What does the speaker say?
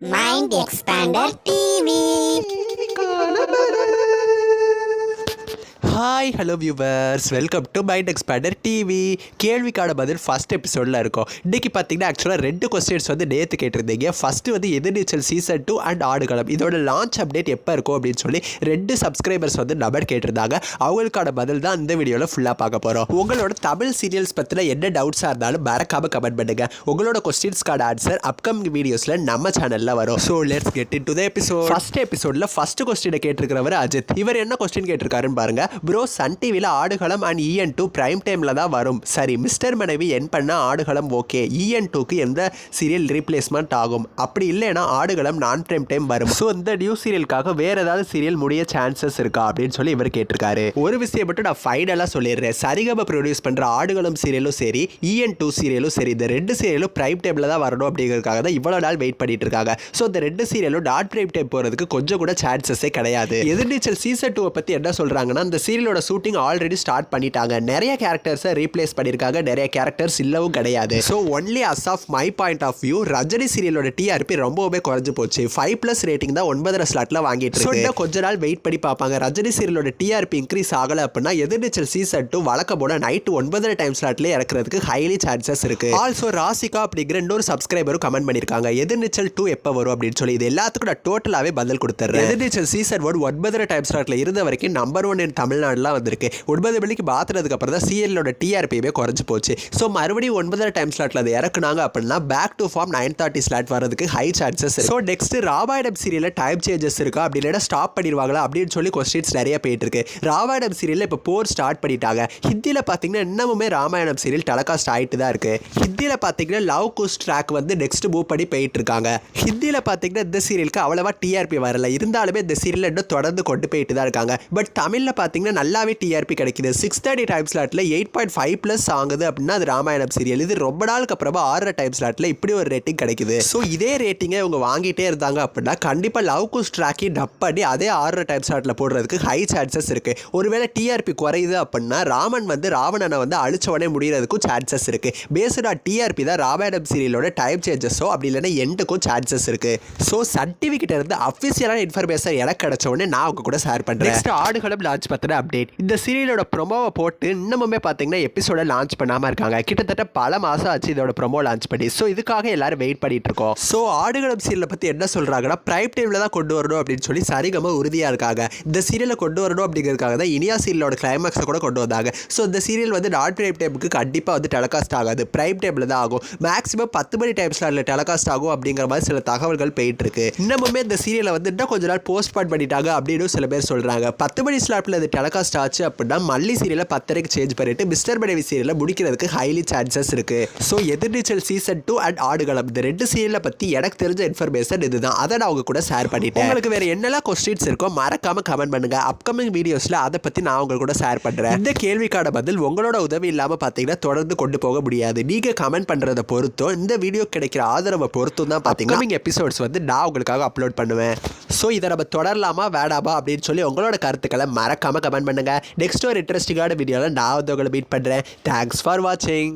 Mind Expander TV. Hi hello viewers welcome to Mind Expander TV கேள்விக்கான பதில் first எபிசோடில் இருக்கும். இன்றைக்கி பார்த்தீங்கன்னா ஆக்சுவலாக ரெண்டு கொஸ்டின்ஸ் வந்து நேற்று கேட்டிருந்தீங்க. ஃபஸ்ட்டு வந்து Ethirneechal season two and Aadukalam. இதோட லான்ச் அப்டேட் எப்போ இருக்கும் அப்படின்னு சொல்லி ரெண்டு சப்ஸ்கிரைபர்ஸ் வந்து நம்பர் கேட்டிருந்தாங்க. அவங்களுக்கான பதில் தான் இந்த வீடியோவில் ஃபுல்லாக பார்க்க போகிறோம் உங்களோட தமிழ் சீரியல்ஸ் பற்றின என்ன டவுட்ஸாக இருந்தாலும் மறக்காமல் கமெண்ட் பண்ணுங்கள் உங்களோட கொஸ்டின்ஸ்க்கான ஆன்சர் அப்கமிங் வீடியோஸில் நம்ம சேனலில் வரும். So let's get into the episode first எபிசோடில் ஃபஸ்ட்டு கொஸ்டினை கேட்டிருக்கிறவர் அஜித். இவர் என்ன கொஸ்டின் கேட்டிருக்காருன்னு பாருங்கள் ப்ரோ சன் டிவியில் ஆடுகளம் அண்ட் இஎன் டூ பிரைம் டைமில் தான் வரும். சரி மிஸ்டர் மனைவி என் பண்ண ஆடுகளம் ஓகே இஎன் டூக்கு எந்த சீரியல் ரீப்ளேஸ்மெண்ட் ஆகும்? அப்படி இல்லைன்னா ஆடுகளம் நான் பிரைம் டைம் வரும். ஸோ இந்த நியூ சீரியலுக்காக வேற ஏதாவது சீரியல் முடிய சான்சஸ் இருக்கா? அப்படின்னு சொல்லி இவர் கேட்டிருக்காரு. ஒரு விஷயம் மட்டும் நான் ஃபைனலாக சொல்லிடுறேன். சரிகப ப்ரொடியூஸ் பண்ணுற ஆடுகளம் சீரியலும் சரி இஎன் டூ சீரியலும் சரி இந்த ரெண்டு சீரியலும் பிரைம் டைமில் தான் வரணும் அப்படிங்கிறதுக்காக தான் இவ்வளோ நாள் வெயிட் பண்ணிட்டு இருக்காங்க. ஸோ இந்த ரெண்டு சீரியலும் டாட் பிரைம் டைம் போகிறதுக்கு கொஞ்சம் கூட சான்சஸே கிடையாது. எதிர்நீச்சல் சீசன் டூவை பற்றி என்ன சொல்கிறாங்கன்னா இந்த சீரியலோட ஷூட்டிங் ஆல்ரெடி ஸ்டார்ட் பண்ணிட்டாங்க. நிறைய கேரக்டர்ஸை ரீப்ளேஸ் பண்ணியிருக்காங்க நிறைய கேரக்டர்ஸ் இல்லவும் கிடையாது. So only as of my point of view Rajini சீரியலோட TRP ரொம்பவே குறைஞ்சு போச்சு. ஃபைவ் ப்ளஸ் ரேட்டிங் தான் ஒன்பதரை ஸ்லாட்ல வாங்கிட்டு இருக்கு. கொஞ்ச நாள் வெயிட் பண்ணி பார்ப்பாங்க. ரஜினி சீரியலோட டிஆர்பி இன்க்ரீஸ் ஆகல அப்படின்னா எதிர்நீச்சல் சீசன் டூ வழக்க போல நைட்டு ஒன்பதரை டைம் ஸ்லாட்ல இறக்குறதுக்கு ஹைலி சான்சஸ் இருக்கு. ஆல்சோ ராசிகா அப்படிங்கிற இன்னொரு சப்ஸ்கிரைபரும் கமெண்ட் பண்ணியிருக்காங்க எதிர்நீச்சல் டூ எப்போ வரும் அப்படின்னு சொல்லி. இது எல்லாத்துக்கும் நான் டோட்டலாகவே பதில் கொடுத்துறேன் எதிர்நீச்சல் சீசன் ஒன் ஒன்பதரை டைம் ஸ்லாட்ல இருந்த வரைக்கும் நம்பர் ஒன் இன் தமிழ்நாடுலாம் வந்திருக்கு. ஒன்பது மணிக்கு மாத்துறதுக்கு அப்புறம் தான் சீரியலோட டிஆர்பியுமே குறைஞ்சி போச்சு. ஸோ மறுபடியும் ஒன்பதரை டைம் ஸ்லாட்டில் அதை இறக்குனாங்க அப்படின்னா back to form nine thirty slot வரதுக்கு high chances so next Ramayanam சீரியலில் டைம் சேஞ்சஸ் இருக்கா? அப்படி இல்லைன்னா ஸ்டாப் பண்ணிடுவாங்களா? அப்படின்னு சொல்லி கொஸ்டின்ஸ் நிறைய போயிட்டு இருக்கு. ராமாயணம் சீரியலில் இப்போ போர் ஸ்டார்ட் பண்ணிட்டாங்க. ஹிந்தியில் பார்த்தீங்கன்னா இன்னமுமே ராமாயணம் சீரியல் டெலகாஸ்ட் ஆகிட்டு தான் இருக்கு. ஹிந்தியில் பார்த்தீங்கன்னா லவ் குஸ் ட்ராக் வந்து நெக்ஸ்ட் மூவ் பண்ணி போயிட்டு இருக்காங்க. ஹிந்தியில் பார்த்தீங்கன்னா இந்த சீரியலுக்கு அவ்வளவா டிஆர்பி வரல. இருந்தாலுமே இந்த சீரியல் இன்னும் தொடர்ந்து கொண்டு போயிட்டு தான் இருக்காங்க. பட் தமிழில் பார்த்தீங்கன்னா நல்லாவே டிஆர்பி கிடைக்குது. சிக்ஸ் தேர்ட்டி டைம் ஸ்லாட்டில் எயிட் பாயிண்ட் ஃபைவ் ப்ளஸ் ஆகுது அப்படின்னா அது ராமாயணம் சீரியல் இது ரொம்ப நாளுக்கு அப்புறமா ஆறரை டைம் ஸ்லாட்டில் இப்படி ஒரு ரேட்டிங் கிடைக்குது. ஸோ இதே ரேட்டிங்கை இவங்க வாங்கிட்டே இருந்தாங்க அப்படின்னா கண்டிப்பாக லவ் குஸ் ட்ராக்கி டப் பண்ணி அதே ஆறரை டைம் ஸ்லாட்டில் போடுறதுக்கு ஹை சான்சஸ் இருக்குது ஒருவேளை டிஆர்பி குறையுது அப்படின்னா ராமன் வந்து ராவணனை வந்து அழிச்சவனே முடியறதுக்கும் சான்சஸ் இருக்குது பேஸ்டா டிஆர்பி தான் ராமாயணம் சீரியலோட டைம் சேஞ்சஸோ அப்படி இல்லைன்னா எண்டுக்கும் சான்சஸ் இருக்குது ஸோ சர்டிஃபிகேட் இருந்து அஃபிஷியலான இன்ஃபர்மேஷன் எனக்கு கிடைச்ச உடனே நான் அவங்க கூட ஷேர் பண்ணுறேன் நெக்ஸ்ட் ஆடுகளும் லான்ச் பற்றின அப்டேட் இந்த சீரியலோட ப்ரொமோவை போட்டு இன்னமுமே பார்த்தீங்கன்னா எபிசோட லான்ச் பண்ணாமல் இருக்காங்க. கிட்டத்தட்ட பல மாதம் ஆச்சு இதோட ப்ரொமோ லான்ச் பண்ணி. ஸோ இதுக்காக எல்லாரும் வெயிட் பண்ணிட்டு இருக்கோம். ஸோ ஆடுகளம் சீரியலை பற்றி என்ன சொல்கிறாங்கன்னா பிரைம் டைமில் தான் கொண்டு வரணும் அப்படின்னு சொல்லி சரிகமாக உறுதியாக இருக்காங்க. இந்த சீரியலை கொண்டு வரணும் அப்படிங்கிறதுக்காக தான் இனியா சீரியலோட கிளைமேக்ஸை கூட கொண்டு வந்தாங்க. ஸோ இந்த சீரியல் வந்து நாட் பிரைம் டைமுக்கு கண்டிப்பாக வந்து டெலகாஸ்ட் ஆகாது. பிரைம் டைமில் தான் ஆகும். மேக்ஸிமம் பத்து மணி டைம் ஸ்லாட்டில் டெலகாஸ்ட் ஆகும் அப்படிங்கிற மாதிரி சில தகவல்கள் போயிட்டு இருக்கு. இன்னமுமே இந்த சீரியலை வந்து இன்னும் கொஞ்ச நாள் போஸ்ட்பான் பண்ணிட்டாங்க அப்படின்னு சில பேர் சொல்கிறாங்க பத்து மணி ஸ்லாட்டில் இது டெலகாஸ்ட் ஆச்சு அப்படின்னா மல்லி சீரியலை பத்தரைக்கு சேஞ்ச் பண்ணிட்டு மிஸ்டர் மனைவி சீரியலை முடிக்கிறதுக்கு ஹைலி சான்சஸ் இருக்கு. So Ethirneechal season two and Aadukalam இந்த ரெண்டு சீரியலை பற்றி எனக்கு தெரிஞ்ச இன்ஃபர்மேஷன் இதுதான். அதை நான் அவங்க கூட ஷேர் பண்ணிட்டேன். உங்களுக்கு வேற என்னெல்லாம் கொஸ்டின்ஸ் இருக்கோ மறக்காம கமெண்ட் பண்ணுங்க. அப்கமிங் வீடியோஸில் அதை பற்றி நான் உங்க கூட ஷேர் பண்ணுறேன் இந்த கேள்விக்கான பதில் உங்களோட உதவி இல்லாமல் பார்த்தீங்கன்னா தொடர்ந்து கொண்டு போக முடியாது. நீங்கள் கமெண்ட் பண்ணுறதை பொறுத்தும் இந்த வீடியோ கிடைக்கிற ஆதரவை பொறுத்தும் தான் பார்த்தீங்கன்னா எபிசோட்ஸ் வந்து நான் உங்களுக்காக அப்லோட் பண்ணுவேன். ஸோ இதை நம்ம தொடரலாமா? வேடாமா அப்படின்னு சொல்லி உங்களோட கருத்துக்களை மறக்காம கமெண்ட் கமெண்ட் பண்ணுங்கள் நெக்ஸ்ட் ஒரு இன்ட்ரெஸ்டிங்கான வீடியோவில் நான் வந்து உங்களை மீட் பண்ணுறேன் தேங்க்ஸ் ஃபார் வாட்சிங்